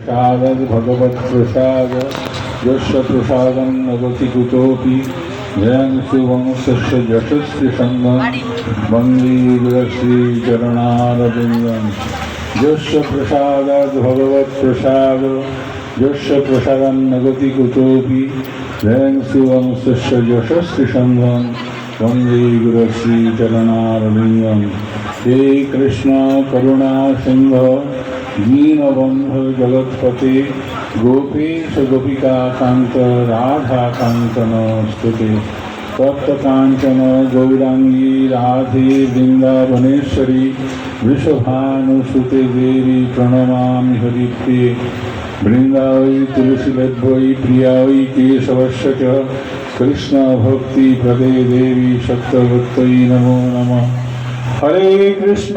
प्रसादद् भगवत्प्रसाद यस्य प्रसादं नगति कुतोऽपि जयं सुवंशस्य यशस्विसङ्गं वंदे गुरश्रीचरणारविन्दं यस्य प्रसादाद् भगवत्प्रसाद यस्य प्रसादं नगति कुतोऽपि जयं सुवंशस्य यशस्विसङ्गं वंदे गुरश्रीचरणारविन्दं हे कृष्ण, करुणा सिंह দীনবন্ধ জগৎপতে গোপেশ গোপিকা কান্ত রাধা কাঞ্চন স্তুতে। তপ্তকাঞ্চন গৌরাঙ্গী রাধে বৃন্দাবনেশ্বরী বৃষভানুসুতে দেবী প্রণমামি হরিপ্রিয়ে। বৃন্দাবৈ তুলসীলভ্যৈ প্রিয়াৈ কেশবস্য চ কৃষ্ণ ভক্তি প্রদে দেবী সত্যভক্তৈ নমো নমঃ। হরে কৃষ্ণ!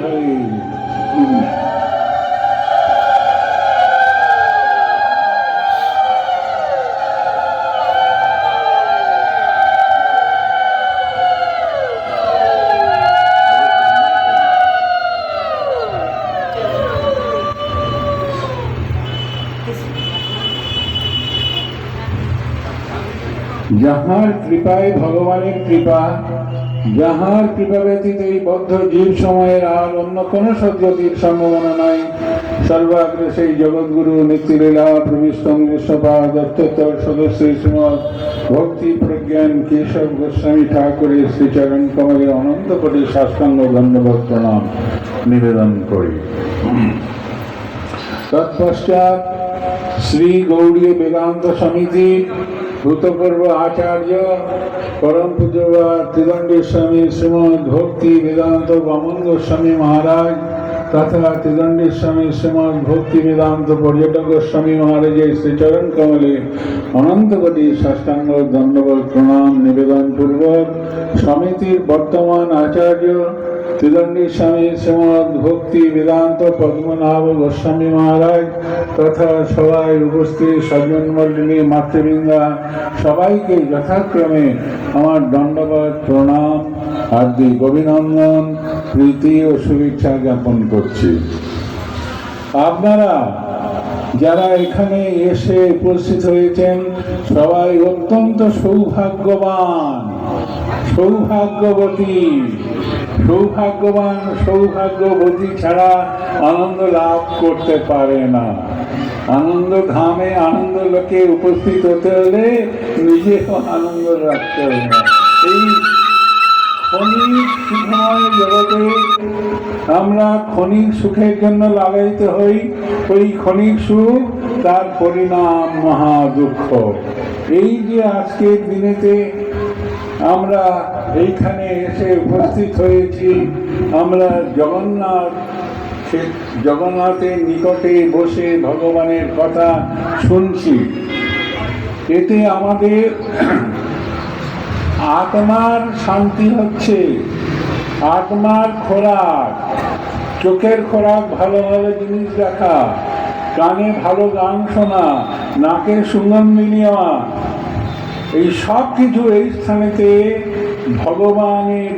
যাহার কৃপায় ভগবানের কৃপা, যাহার কৃপা ব্যতীত এই বদ্ধ জীব সময়ের আর অন্য কোন সদ্গতির সম্ভাবনা নাই। সর্বাগ্রে সেই জগৎগুরু দত্তর সদস্য ভক্তি প্রজ্ঞান কেশব গোস্বামী ঠাকুরের শ্রীচরণ কমলে অনন্ত কোটি শাস্তাঙ্গ ধন্যবাদ প্রণাম নিবেদন করি। তৎপশ্চাৎ শ্রী গৌড়ীয় বেদান্ত সমিতি ভূতপূর্ব আচার্য পরম পূজ্য ত্রিদণ্ডী স্বামী শ্রীমদ ভক্তি বেদান্ত বামন গোস্বামী মহারাজ তথা ত্রিদণ্ডী স্বামী শ্রীমদ ভক্তি বেদান্ত পর্যটক গোস্বামী মহারাজের শ্রীচরণ কমলে অনন্ত কোটি সাষ্টাঙ্গ ধন্যবাদ প্রণাম নিবেদন পূর্বক সমিতির বর্তমান আচার্য ত্রিদণ্ডী স্বামী শ্রীমদ ভক্তি বেদান্ত পদ্মনাভ গোস্বামী মহারাজ তথা সবাই উপস্থিত সজ্জন মণ্ডলী মাতৃবৃন্দা, সবাইকে যথাক্রমে আমার দণ্ডবাদ, প্রণাম, হার্দিক অভিনন্দন, প্রীতি ও শুভেচ্ছা জ্ঞাপন করছি। আপনারা যারা এখানে এসে উপস্থিত হয়েছেন, সবাই অত্যন্ত সৌভাগ্যবান, সৌভাগ্যবতী। সৌভাগ্যবান, সৌভাগ্যবতী ছাড়া আনন্দ লাভ করতে পারে না। আনন্দ ধামে আনন্দ লোকে উপস্থিত হতে হলে নিজেও আনন্দ রাখতে হবে এই আমরা ক্ষণিক সুখের জন্য লাগাইতে হই। ওই ক্ষণিক সুখ, তার পরিণাম মহা দুঃখ। এই যে আজকের দিনেতে আমরা এইখানে এসে উপস্থিত হয়েছি। আমরা জগন্নাথ জগন্নাথের নিকটে বসে ভগবানের কথা শুনছি। এতে আমাদের আত্মার শান্তি হচ্ছে, আত্মার খোরাক, চোখের খোরাক ভালো ভালো জিনিস দেখা, কানে ভালো গান শোনা নাকে সুগন্ধি নেওয়া, এই সব কিছু এই স্থানেতে ভগবানের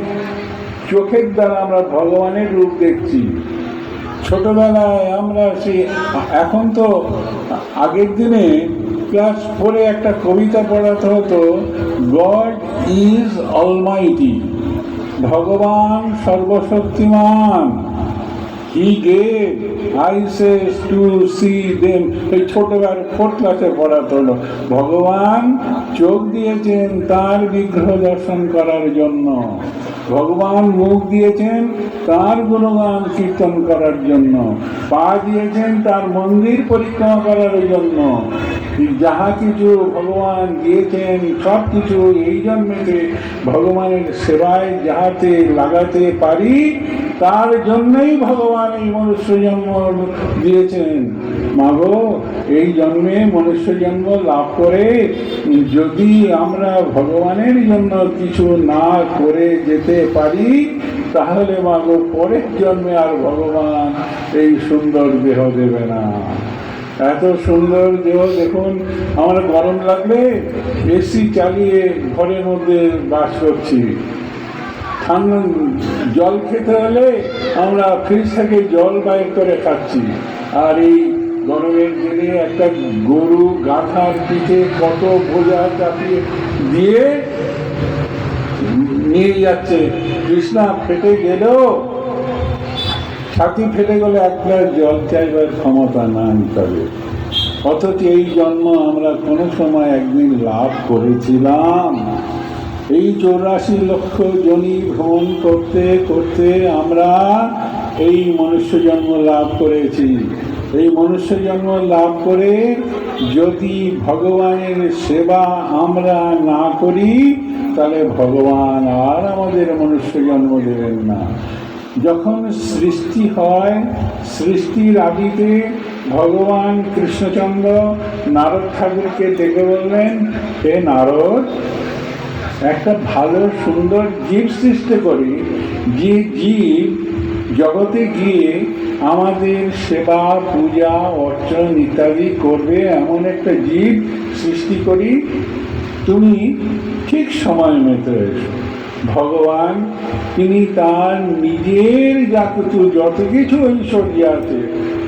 চোখের দ্বারা আমরা ভগবানের রূপ দেখছি। ছোটবেলায় আমরা সে এখন তো আগের দিনে ক্লাস ফোরে একটা কবিতা পড়াতে হতো, গড ইজ অলমাইটি, ভগবান সর্বশক্তিমান। He gave eyes to see them এই ছোটবেলার ফোর্থ ক্লাসে পড়াতে হলো ভগবান চোখ দিয়েছেন তার বিগ্রহ দর্শন করার জন্য। ভগবান মুখ দিয়েছেন, তার গুণগান কীর্তন করার জন্য। পা দিয়েছেন, তার মন্দির পরিক্রমা করার জন্য। যাহা কিছু ভগবান দিয়েছেন সব কিছু এই জন্মেতে ভগবানের সেবায় যাহাতে লাগাতে পারি, তার জন্যই ভগবান এই মনুষ্য জন্ম দিয়েছেন। মাগো, এই জন্মে মনুষ্য জন্ম লাভ করে যদি আমরা ভগবানের জন্য কিছু না করে যেতে পারি, তাহলে মাগো, পরের জন্মে আর ভগবান এই সুন্দর দেহ দেবে না। এত সুন্দর দেহ দেখুন, আমার গরম লাগলে এসি চালিয়ে ঘরের মধ্যে বাস করছি। ঠান্ডা জল খেতে হলে আমরা ফ্রিজ থেকে জল বাইর করে খাচ্ছি। আর এই গরমের দিনে একটা গরু গাথার পিঠে কত বোঝা চাপিয়ে দিয়ে নিয়ে যাচ্ছে। কৃষ্ণা ফেটে গেলেও ছাতি ফেটে গেলে এক জল চাইবার ক্ষমতা নাই তবে অথচ এই জন্ম আমরা কোনো সময় একদিন লাভ করেছিলাম। এই চৌরাশি লক্ষ জনি ভ্রমণ করতে করতে আমরা এই মনুষ্য জন্ম লাভ করেছি। এই মনুষ্য জন্ম লাভ করে যদি ভগবানের সেবা আমরা না করি, তাহলে ভগবান আর আমাদের মনুষ্য জন্ম দেবেন না। যখন সৃষ্টি হয়, সৃষ্টির আদিতে ভগবান কৃষ্ণচন্দ্র নারদ ঠাকুরকে ডেকে বললেন, হে নারদ, একটা ভালো, সুন্দর জীব সৃষ্টি করি। যে জীব জগতে গিয়ে আমাদের সেবা, পূজা, অর্চন ইত্যাদি করবে এমন একটা জীব সৃষ্টি করি। তুমি ঠিক সময় মতো এসো। ভগবান, তিনি তার নিজের যা কিছু যত কিছু ঐশ্বর্য আছে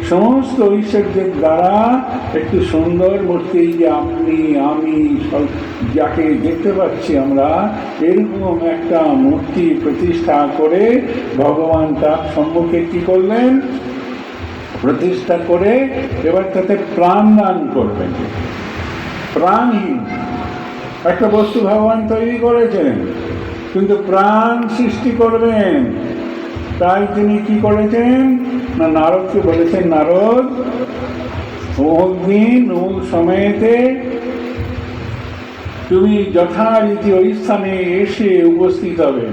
সমস্ত ঐশ্বর্যের দ্বারা একটু সুন্দর মূর্তি যে আপনি, আমি সব যাকে দেখতে পাচ্ছি আমরা, এরকম একটা মূর্তি প্রতিষ্ঠা করে ভগবান তার সম্মুখে কী করলেন? প্রতিষ্ঠা করে এবার তাতে প্রাণ দান করবেন। প্রাণহীন। একটা বস্তু ভগবান তৈরি করেছেন, কিন্তু প্রাণ সৃষ্টি করবেন। তাই তিনি কি করেছেন? না, নারদকে বলেছেন, নারদ দিন অমুক সময়েতে তুমি যথারীতি ওই স্থানে এসে উপস্থিত হবে।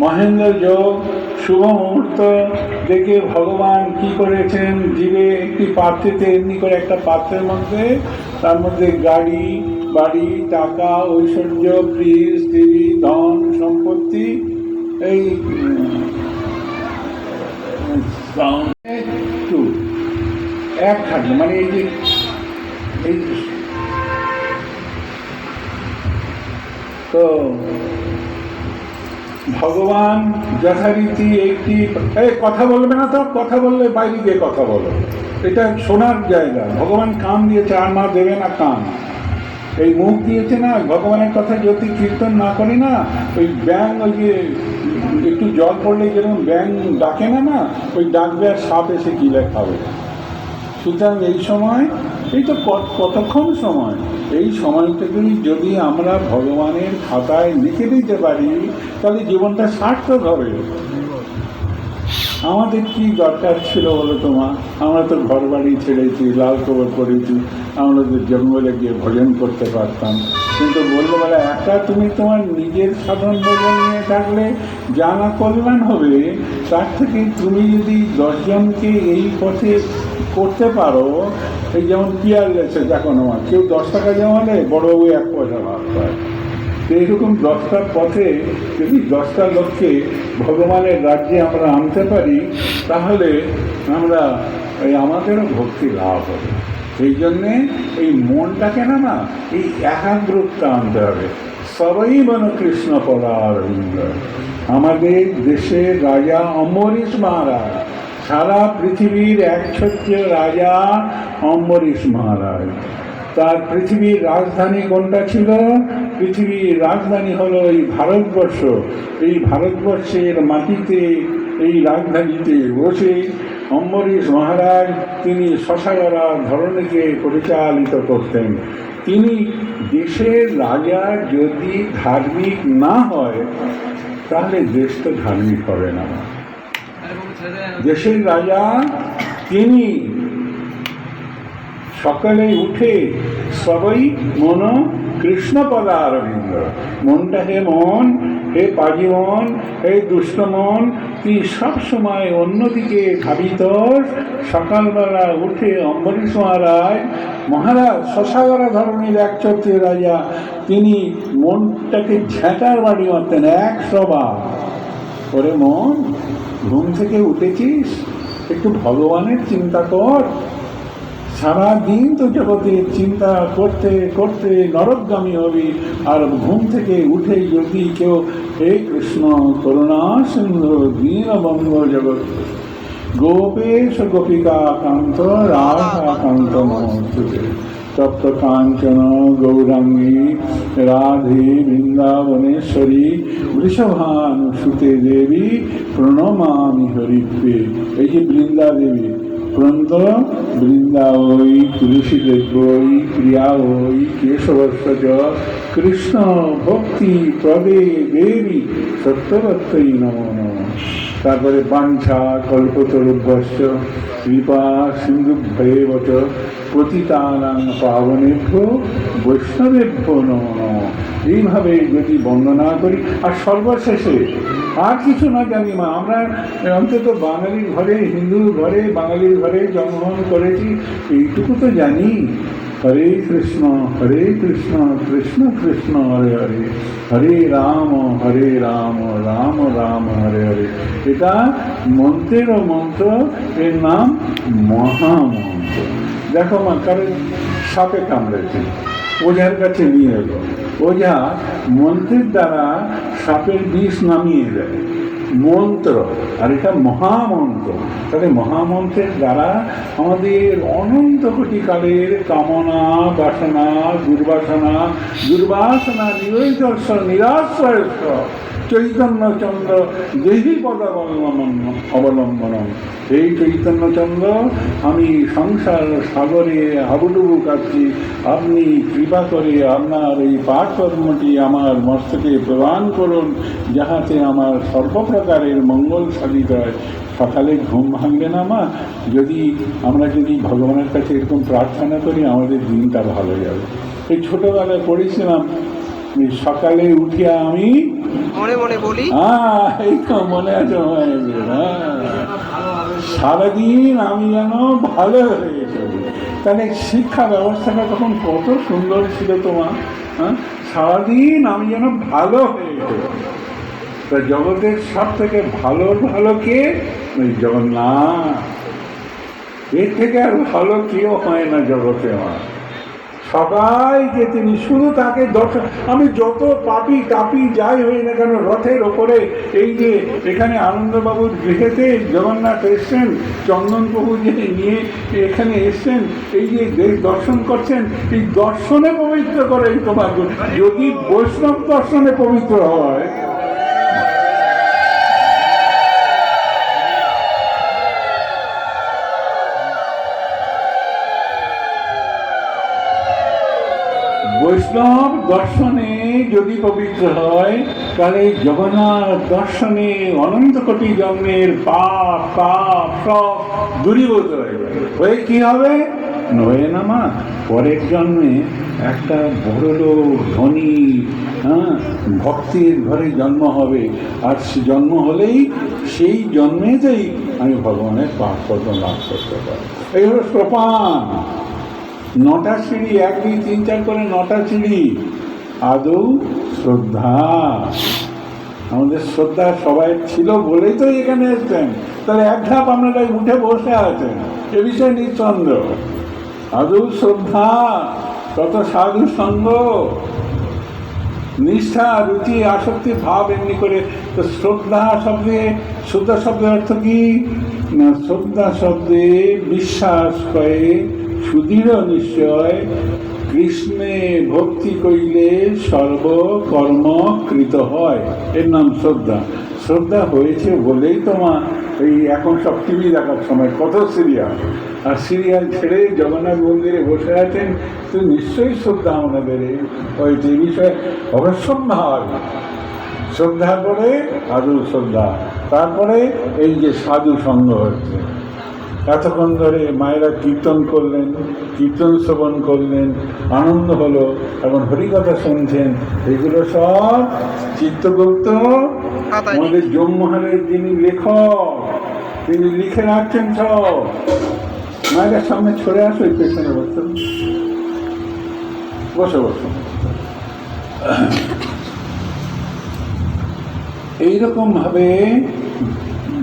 মহেন্দ্র যোগ শুভ মুহূর্ত দেখে ভগবান কি করেছেন? জীবে একটি পাত্রেতে এমনি করে একটা পাত্রের মধ্যে, তার মধ্যে গাড়ি, বাড়ি, টাকা, ঐশ্বর্য ফ্রিজ টিভি ধন, সম্পত্তি, এই এক থাকবে মানে এই যে, এই তো ভগবান যথারীতি একটি এই কথা বলবে না তো? কথা বললে বাইরে গিয়ে কথা বলো। এটা শোনার জায়গা। ভগবান কান দিয়েছে আর মা দেবে না কান? এই মুখ দিয়েছে না, ভগবানের কথা যদি কীর্তন না করি না, ওই ব্যাং ওই যে একটু জল পড়লে যেরকম ব্যাং ডাকে না না, ওই ডাকবে আর সাপ এসে গিলে খাবে। সুতরাং এই সময় এই তো কতক্ষণ সময়? এই সময়টুকুই যদি আমরা ভগবানের খাতায় লিখে দিতে পারি, তাহলে জীবনটা সার্থক হবে। আমাদের কি দরকার ছিল বলো তোমা আমরা তো ঘর বাড়ি ছেড়েছি, লাল খবর করেছি আমরা তো জঙ্গলে গিয়ে ভোজন করতে পারতাম। কিন্তু বলল বলে একা তুমি তোমার নিজের সাধন ভজন নিয়ে থাকলে যা না কল্যাণ হবে, তার থেকে তুমি যদি দশজনকে এই পথে করতে পারো, এই যেমন পিয়ারলেসে দেখো না কেউ দশ টাকা জমালে বড়বাবু এক পয়সা ভাগ পায়। তো এইরকম দশটার পথে যদি দশটা লোককে ভগবানের রাজ্যে আমরা আনতে পারি, তাহলে আমরা এই আমাদেরও ভক্তি লাভ হবে। সেই জন্যে এই মনটাকে না না এই একাগ্রতা আনতে হবে। সবাই মন কৃষ্ণ পদার আমাদের দেশের রাজা অম্বরীশ মহারাজ সারা পৃথিবীর একছত্র রাজা অম্বরীশ মহারাজ। তার পৃথিবীর রাজধানী কোনটা ছিল? পৃথিবীর রাজধানী হলো এই ভারতবর্ষ। এই ভারতবর্ষের মাটিতে, এই রাজধানীতে বসে অম্বরীশ মহারাজ তিনি শশাগরা ধরনীকে পরিচালিত করতেন। তিনি দেশের রাজা যদি ধার্মিক না হয়, তাহলে দেশ তো ধার্মিক হবে না। দেশের রাজা, তিনি সকালে উঠে সবাই মন কৃষ্ণ পদা অরবিন্দ। মনটা হে মন, হে পাজি মন, হে দুষ্ট মন তুই সবসময় অন্যদিকে ধাবিত। সকালবেলা উঠে অম্বরীশ মহারাজ মহারাজ, শশাগরা ধরনের এক একচত্রী রাজা, তিনি মনটাকে ঝেঁটার বাড়ি মারতেন একশো বার ওরে মন ঘুম থেকে উঠেছিস? একটু ভগবানের চিন্তা কর। সারাদিন তো জগতে চিন্তা করতে করতে নরকগামী হবি। আর ঘুম থেকে উঠে যদি কেউ হে কৃষ্ণ করুণা সিন্ধু দীনবঙ্গ জগৎ। গোপেশ গোপিকা কান্ত রাধা কান্ত মহোৎসবে তপ্ত কাঞ্চন গৌরাঙ্গী, রাধে বৃন্দাবনেশ্বরী বৃষভানু সুতে দেবী, প্রণমামি হরিপ্রে এই যে বৃন্দা দেবী প্রন্ত বৃন্দা ওই, তুলসী দেব ওই প্রিয়া ওই কেশবর্ষ চ কৃষ্ণ ভক্তি প্রদে দেবী সত্যবত্তই নমো তারপরে বাঞ্ছা কল্পতরুভ্যশ্চ, কৃপা সিন্ধুভ্যে বচ পতিতানাং পাবনেভ্য বৈষ্ণবেভ্য নম। এইভাবে যদি বন্দনা করি, আর সর্বশেষে আর কিছু না জানি মা, আমরা অন্তত বাঙালির ঘরে হিন্দু ঘরে, বাঙালির ঘরে জন্মগ্রহণ করেছি, এইটুকু তো জানি। হরে কৃষ্ণ হরে কৃষ্ণ কৃষ্ণ কৃষ্ণ, হরে হরে। হরে রাম হরে রাম রাম রাম, হরে হরে। এটা মন্ত্রের মন্ত্র, এর নাম মহামন্ত্র। দেখো মা কারণ সাপে কামড়েছে। ওঝার কাছে নিয়ে এলো। ওঝা মন্ত্রের দ্বারা সাপের বিষ নামিয়ে দেয়। মন্ত্র, আর এটা মহামন্ত্র। তাহলে মহামন্ত্রের দ্বারা আমাদের অনন্ত কোটি কালের কামনা, বাসনা, দুর্বাসনা দুর্বাসনা নিরৈদর্শ নিরাশ্রয় চৈতন্যচন্দ্র দেহি পদাবলম্বন অবলম্বন এই চৈতন্যচন্দ্র, আমি সংসার সাগরে হাবুডুবু কাটছি। আপনি কৃপা করে আপনার এই পাঠকর্মটি আমার মস্তকে প্রদান করুন, যাহাতে আমার সর্বপ্রকারের মঙ্গল সাধিত হয়। সকালে ঘুম ভাঙবে না, মা? যদি আমরা যদি ভগবানের কাছে এরকম প্রার্থনা করি, আমাদের দিনটা ভালো যাবে। এই ছোটোবেলায় পড়েছিলাম সকালে উঠিয়া আমি মনে মনে বলি। হ্যাঁ এই তো মনে আছে হ্যাঁ। সারাদিন আমি যেন ভালো হয়ে তাহলে শিক্ষা ব্যবস্থাটা তখন কত সুন্দর ছিল তোমার হ্যাঁ? সারাদিন আমি যেন ভালো হয়ে চলি। তা জগতের সব থেকে ভালো ভালো কে? ওই জগন্নাথ। এর থেকে আর ভালো কেউ হয় না জগতে আমার। সবাইকে তিনি শুধু তাকে দর্শন আমি যত পাপি তাপি যাই হই না কেন, রথের ওপরে এই যে এখানে আনন্দবাবুর গৃহেতে জগন্নাথ এসছেন, চন্দন প্রভু যে নিয়ে এখানে এসছেন, এই যে দে- দর্শন করছেন, এই দর্শনে পবিত্র করে তোমার যদি বৈষ্ণব দর্শনে পবিত্র হয় বৈষ্ণব দর্শনে যদি পবিত্র হয়, তাহলে জগন্নাথ দর্শনে অনন্ত কোটি জন্মের পাপ পাপ, সব দূরীভূত হয়ে যাবে। কি হবে? নয় না মা, পরের জন্মে একটা বড় লোক, ধনী হ্যাঁ ভক্তির ঘরে জন্ম হবে। আর সে জন্ম হলেই সেই জন্মেতেই আমি ভগবানের পাপ কর্ম লাভ করতে পারি এই হলো সোপান নটা সিঁড়ি, এক দুই তিন চার করে নটা সিঁড়ি। আদৌ শ্রদ্ধা? আমাদের শ্রদ্ধা সবাই ছিল বলেই তো এখানে এসছেন। তাহলে এক ধাপ আপনারা উঠে বসে আছেন। এ বিষয়ে নিঃসন্দেহ। আদৌ শ্রদ্ধা? তত সাধু সঙ্গ? নিষ্ঠা, রুচি, আসক্তি, ভাব এমনি করে। তো শ্রদ্ধা শব্দে শ্রদ্ধা শব্দের অর্থ কি? না, শ্রদ্ধা শব্দে বিশ্বাস করে সুদৃঢ় নিশ্চয়, কৃষ্ণে ভক্তি করিলে সর্বকর্ম কৃত হয়। এর নাম শ্রদ্ধা। শ্রদ্ধা হয়েছে বলেই তোমার এই এখন সব টিভি দেখার সময়, কত সিরিয়াল। আর সিরিয়াল ছেড়ে জগন্নাথ মন্দিরে বসে আছেন, তো নিশ্চয়ই শ্রদ্ধা আমাদের ওই যে বিষয়ে অবশ্যম্ভাব শ্রদ্ধা করে সাধু শ্রদ্ধা, তারপরে এই যে সাধু সঙ্গ হচ্ছে। এতক্ষণ ধরে মায়েরা কীর্তন করলেন কীর্তন শ্রবণ করলেন আনন্দ হলো। এবং হরিকথা শুনছেন এগুলো সব চিত্তগুপ্ত আমাদের জম্মহালের যিনি লেখক তিনি লিখে রাখছেন সব। মায়ের সামনে ছড়ে আসো এই পেছনে বসো। বসে বসো। এইরকম ভাবে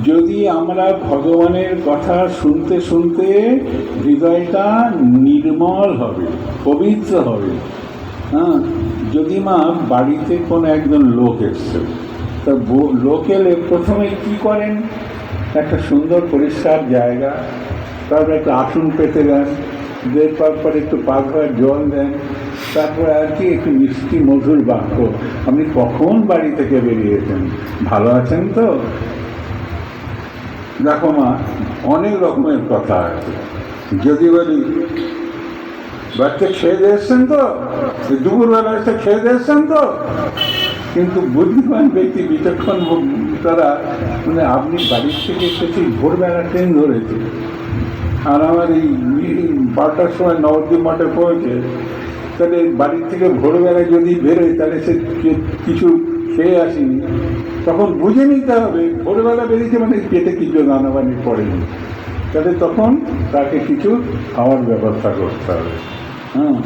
যদি আমরা ভগবানের কথা শুনতে শুনতে হৃদয়টা নির্মল হবে, পবিত্র হবে হ্যাঁ? যদি মা বাড়িতে কোনো একজন লোক এসছে, তা লোক এলে প্রথমে কি করেন? একটা সুন্দর পরিষ্কার জায়গা, তারপর একটা আসন পেতে দেন, দেওয়ার পর একটু পা ধোয়ার জল দেন, তারপরে আর কি একটু মিষ্টি মধুর বাক্য, আপনি কখন বাড়ি থেকে বেরিয়েছেন ভালো আছেন তো? দেখো মা, অনেক রকমের কথা আছে। যদি বলি, বাচ্চা খেয়ে দিয়ে এসছেন তো দুপুরবেলা এসে খেয়ে দিয়ে এসছেন তো? কিন্তু বুদ্ধিমান ব্যক্তি বিচক্ষণ তারা মানে আপনি বাড়ির থেকে এসেছি, ভোরবেলা ট্রেন ধরেছে। আর আমার এই বারোটার সময় নবদ্বীপ মাঠে পৌঁছে, তাহলে বাড়ির থেকে ভোরবেলা যদি বেরোয়, তাহলে সে কিছু খেয়ে আসিনি। তখন বুঝে নিতে হবে, ভোরবেলা বেরিয়েছে মানে পেটে কিছু দানাবানি পড়েনি। তাহলে তখন তাকে কিছু খাওয়ার ব্যবস্থা করতে হবে। হ্যাঁ?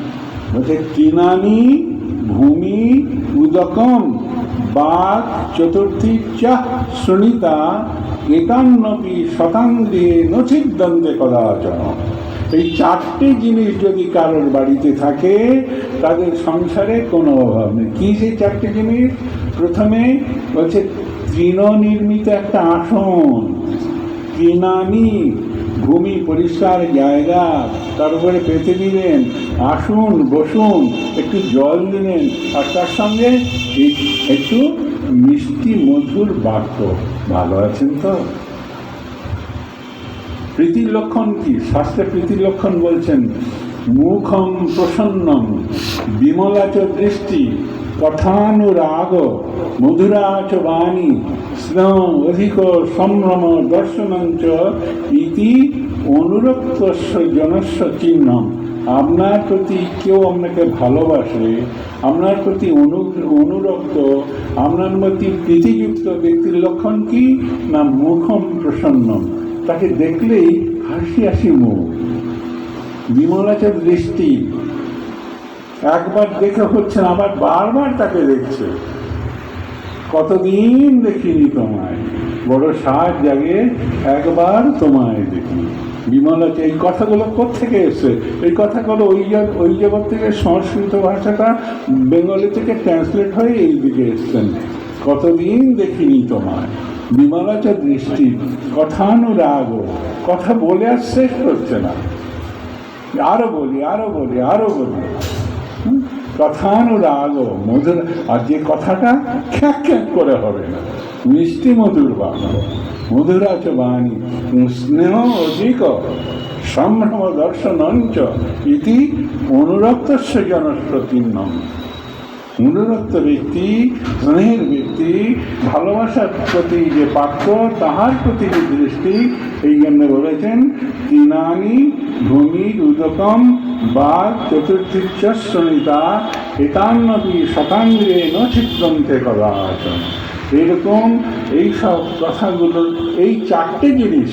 বলছে, কিনানি, ভূমি, উদকম, বাঘ, চতুর্থী চাহ সুনিতা, একান্নপি, শতাঙ্গে নচিদ্দন্তে কদাচন এই চারটি জিনিস যদি কারোর বাড়িতে থাকে, তাদের সংসারে কোনো অভাব নেই। কী সেই চারটি জিনিস? প্রথমে বলছে তৃণনির্মিত একটা আসন তৃণানি ভূমি পরিষ্কার জায়গা, তার উপরে পেতে দিলেন, আসুন, বসুন, একটু জল দিলেন, আর তার সঙ্গে একটু মিষ্টি মধুর বাক্য। ভালো আছেন তো? প্রীতির লক্ষণ কি? শাস্ত্রে প্রীতির লক্ষণ বলছেন, মুখম প্রসন্নম বিমলাচ দৃষ্টি কথানুরাগ মধুরাচ বাণী স্নেহ অধিক সম্ভ্রম দর্শনঞ্চ ইতি অনুরক্তস্য জনস্য চিহ্ন আপনার প্রতি কেউ আপনাকে ভালোবাসে, আপনার প্রতি অনু অনুরক্ত, আপনার প্রতি প্রীতিযুক্ত ব্যক্তির লক্ষণ কি না মুখম প্রসন্ন তাকে দেখলেই হাসি হাসি মুখ। বিমলাচের দৃষ্টি একবার দেখে হচ্ছে না, আবার বারবার তাকে দেখছে। কতদিন দেখিনি তোমায়। বড় সাজ জাগে, একবার তোমায় দেখি বিমলাচে এই কথাগুলো কোথেকে এসছে? এই কথাগুলো ওই ওই জগৎ থেকে সংস্কৃত ভাষাটা বেঙ্গলি থেকে ট্রান্সলেট হয়ে এই দিকে এসছেন। কতদিন দেখিনি তোমায়। বিমলাচা দৃষ্টি, কথানুরাগ। কথা বলে আর শেষ হচ্ছে না। আরও বলি আরও বলি আরও বলি? কথানুরাগ মধুর, আর যে কথাটা খ্যাক খ্যাক করে হবে না। মিষ্টি মধুর বাক্য মধুরাচ বাণী স্নেহ অধিক, সম্ভ্রম দর্শনঞ্চ, ইতি অনুরক্তস্য জনস্রতিন্নম অনুরক্ত ব্যক্তি, স্নেহের ব্যক্তি, ভালোবাসার প্রতি যে পাত্র তাহার প্রতি যে দৃষ্টি, এই জন্য বলেছেন, তিনানি ভূমি উদকম বা চতুর্থিচ্ছ শ্রমিতা একান্নপি শতাঙ্গে ন চিত্রন্তে কদাচন। এরকম এই সব কথাগুলো এই চারটে জিনিস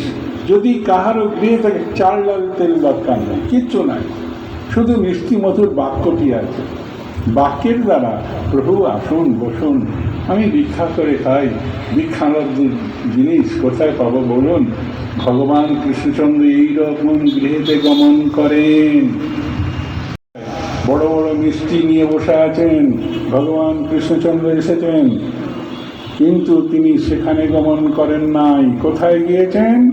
যদি কাহারও গৃহে থাকে চাল, ডাল, তেল দরকার নেই, কিচ্ছু নাই। শুধু মিষ্টি, মধুর বাক্যটি আছে। বাক্যের দ্বারা, প্রভু আসুন, বসুন। আমি ভিক্ষা করে খাই। ভিক্ষালব্ধ জিনিস কোথায় পাবো বলুন? ভগবান কৃষ্ণচন্দ্র এইরকম গৃহেতে গমন করেন। বড় বড় মিষ্টি নিয়ে বসে আছেন। ভগবান কৃষ্ণচন্দ্র এসেছেন। কিন্তু তিনি সেখানে গমন করেন নাই। কোথায় গিয়েছেন?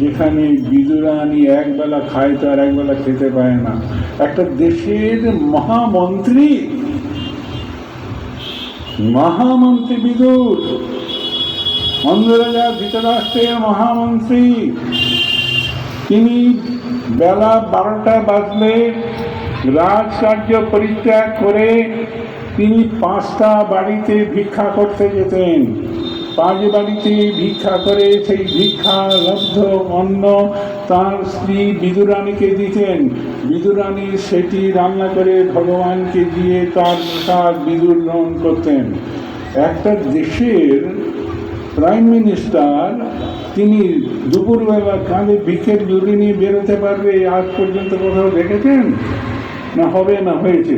যেখানে বিদুরানি একবেলা খায় তো আর একবেলা খেতে পায় না। একটা দেশের মহামন্ত্রী মহামন্ত্রী বিদুর অন্ধরাজা ধৃতরাষ্ট্রের মহামন্ত্রী, তিনি বেলা বারোটা বাজলে রাজকার্য পরিত্যাগ করে তিনি পাঁচটা বাড়িতে ভিক্ষা করতে যেতেন। পাঁচ বাড়িতে ভিক্ষা করে, সেই ভিক্ষা লব্ধ অন্ন তার স্ত্রী বিদুরানীকে দিতেন। বিদুরানী সেটি রান্না করে ভগবানকে দিয়ে তার প্রসাদ বিদুর গ্রহণ করতেন। একটা দেশের প্রাইম মিনিস্টার, তিনি দুপুরবেলা কাঁধে ভিক্ষের জুড়ি নিয়ে বেরোতে পারবে, আজ পর্যন্ত কোথাও দেখেছেন? না হবে না হয়েছে।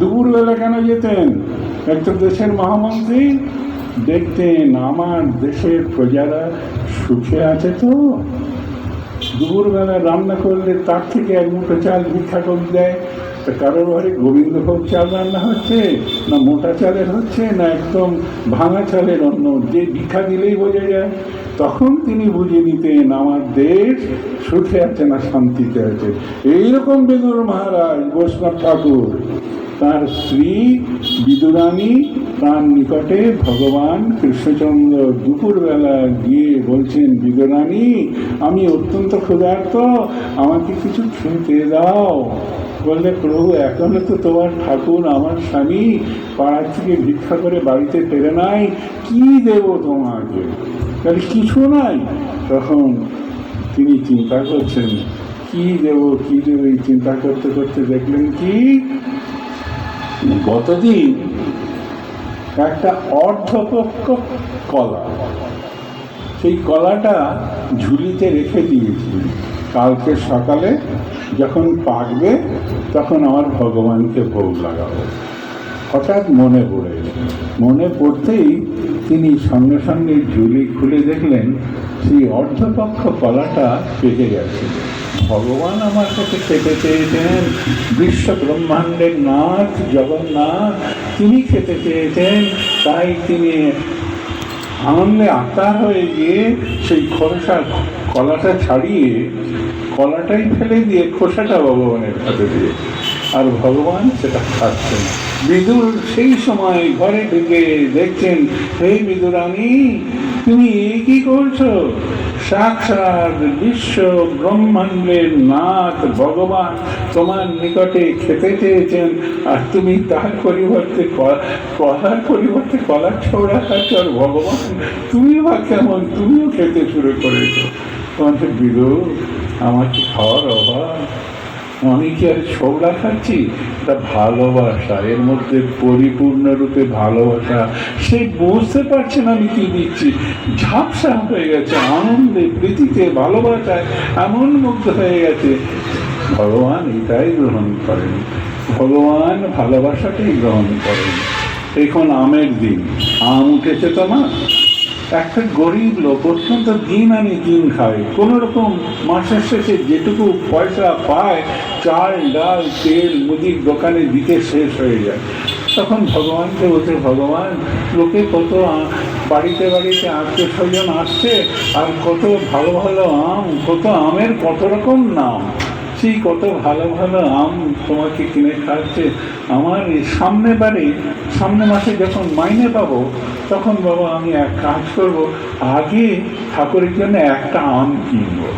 দুপুরবেলা কেন যেতেন? একটা দেশের মহামন্ত্রী দেখতেন আমার দেশের প্রজারা সুখে আছে তো? দুপুরবেলা রান্না করলে তার থেকে এক মুঠো চাল ভিক্ষা করে দেয়। তা কারোর ঘরে গোবিন্দভোগ চাল রান্না হচ্ছে, না মোটা চালের হচ্ছে, না একদম ভাঙা চালের অন্য যে ভিক্ষা দিলেই বোঝা যায়। তখন তিনি বুঝে নিতেন, আমার দেশ সুখে আছে না শান্তিতে আছে? এইরকম বেদুর মহারাজ বৈষ্ণব ঠাকুর। তার স্ত্রী বিদুরানী তার নিকটে ভগবান কৃষ্ণচন্দ্র দুপুরবেলা গিয়ে বলছেন, বিদুরানী, আমি অত্যন্ত ক্ষুধার্ত, আমাকে কিছু খেতে দাও। বললে, প্রভু, এখনও তো তোমার ঠাকুর আমার স্বামী পাড়ার থেকে ভিক্ষা করে বাড়িতে ফেরে নাই, কি দেব তোমাকে? তাহলে কিছু নাই। তখন তিনি চিন্তা করছেন, কি দেব কি দেব? এই চিন্তা করতে করতে দেখলেন কি, গতদিন একটা অর্ধপক্ষ কলা। সেই কলাটা ঝুলিতে রেখে দিয়েছি। কালকে সকালে যখন পাকবে, তখন আমার ভগবানকে ভোগ লাগাবো। হঠাৎ মনে পড়ে মনে পড়তেই তিনি সঙ্গে সঙ্গে ঝুলি খুলে দেখলেন, সেই অর্ধপক্ষ কলাটা পেকে গেছে। ভগবান আমার কাছে খেতে চেয়েছেন, বিশ্ব ব্রহ্মাণ্ডের নাথ জগন্নাথ তিনি খেতে চেয়েছেন, তাই তিনি আনন্দে আত্মার হয়ে গিয়ে সেই খোসা, কলাটা ছাড়িয়ে, কলাটাই ফেলে দিয়ে খোসাটা ভগবানের হাতে দিয়ে, আর ভগবান সেটা খাচ্ছেন। বিদুর সেই সময় ঘরে ঢুকে দেখছেন এই বিদুরানী, তুমি কি করছ? সাক্ষাৎ বিশ্ব ব্রহ্মাণ্ডের নাথ ভগবান তোমার নিকটে খেতে চেয়েছেন আর তুমি তার পরিবর্তে কলার পরিবর্তে কলার ছোড়া আর ভগবান তুমি বা কেমন, তুমিও খেতে শুরু করেছ। তোমাকে বিদু আমার কি খাওয়ার অভাব আমি কি আর ছোবড়া খাচ্ছি তা ভালোবাসা, এর মধ্যে পরিপূর্ণরূপে ভালোবাসা। সে বুঝতে পারছে না আমি কি দিচ্ছি। ঝাপসা হয়ে গেছে, আনন্দে, প্রীতিতে, ভালোবাসায়, এমন মুগ্ধ হয়ে গেছে। ভগবান এটাই গ্রহণ করেন। ভগবান ভালোবাসাটাই গ্রহণ করেন। এখন আমের দিন। আম উঠেছে তোমার একটা গরিব লোক অত্যন্ত দিন আনি দিন খায় কোনো রকম মাসের শেষে যেটুকু পয়সা পায়, চাল, ডাল, তেল, মুদির দোকানে দিতে শেষ হয়ে যায়। তখন ভগবানকে বলছে, ভগবান, লোকে কত বাড়িতে বাড়িতে আত্মীয় স্বজন আসছে, আর কত ভালো ভালো আম, কত আমের কত রকম নাম। সেই কত ভালো ভালো আম তোমাকে কিনে খাচ্ছে আমার সামনে বাড়ি সামনে মাসে যখন মাইনে পাবো, তখন বাবা আমি এক কাজ করব, আগে ঠাকুরের জন্য একটা আম কিনবো।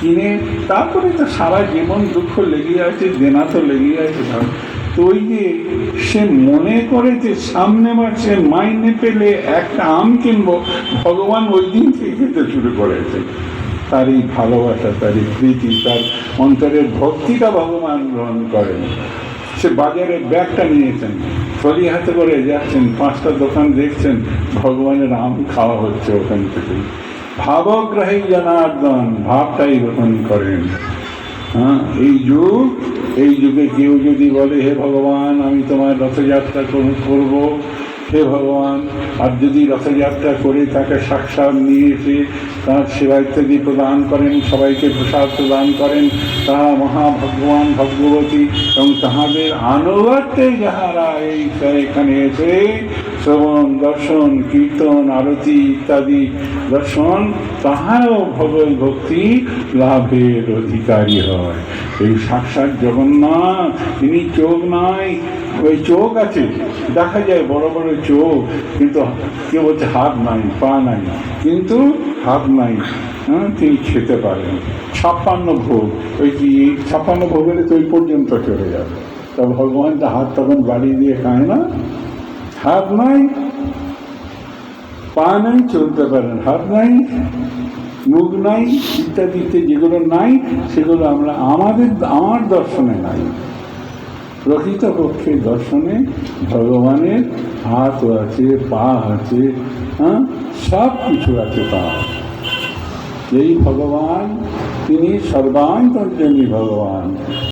কিনে তারপরে তো সারা জীবন দুঃখ লেগে আছে, দেনা তো লেগে আছে। তো ওই যে সে মনে করে যে সামনে মাসে মাইনে পেলে একটা আম কিনবো, ভগবান ওই দিন থেকে খেতে শুরু করেছে। তার এই ভালোবাসা, তার এই প্রীতি, তার অন্তরের ভক্তিটা ভগবান গ্রহণ করেন। সে বাজারে ব্যাগটা নিয়েছেন। ফলি হাতে করে যাচ্ছেন, পাঁচটা দোকান দেখছেন, ভগবানের আম খাওয়া হচ্ছে ওখান থেকে। ভাবগ্রাহী জনার্দন, ভাবটাই গ্রহণ করেন। হ্যাঁ এই যুগ, এই যুগে কেউ যদি বলে, হে ভগবান, আমি তোমার রথযাত্রা কর- করব হে ভগবান, আর যদি রথযাত্রা করে তাকে সাক্ষাৎ নিয়ে এসে তার সেবা ইত্যাদি প্রদান করেন, সবাইকে প্রসাদ প্রদান করেন তাহা মহাভগবান, ভগবতী এবং তাহাদের আনুগত্যে যাহারা এই এখানে এসে শ্রবণ, দর্শন, কীর্তন, আরতি ইত্যাদি দর্শন, তাহারও ভগবত ভক্তি লাভের অধিকারী হয়। এই সাক্ষাৎ জগন্নাথ, তিনি চোখ নাই, ওই চোখ আছে, দেখা যায় বড় বড় চোখ কিন্তু কেউ বলছে, হাত নাই, পা নাই। কিন্তু হাত নাই হ্যাঁ তিনি খেতে পারেন। ছাপ্পান্ন ভোগ, ওই কি, ছাপ্পান্ন ভোগের তো ওই পর্যন্ত চলে যাবে। তা ভগবান তো হাত তখন বাড়িয়ে দিয়ে খায় না। হাত নাই, পা নাই, চলতে পারেন। হাত নাই, মুখ নাই ইত্যাদি যেগুলো নাই, সেগুলো আমরা আমাদের, আমার দর্শনে নাই। প্রকৃত পক্ষে দর্শনে ভগবানের হাতও আছে, পা আছে হ্যাঁ? সব কিছু আছে তার। এই ভগবান, তিনি সর্বান্তর্জনী ভগবান।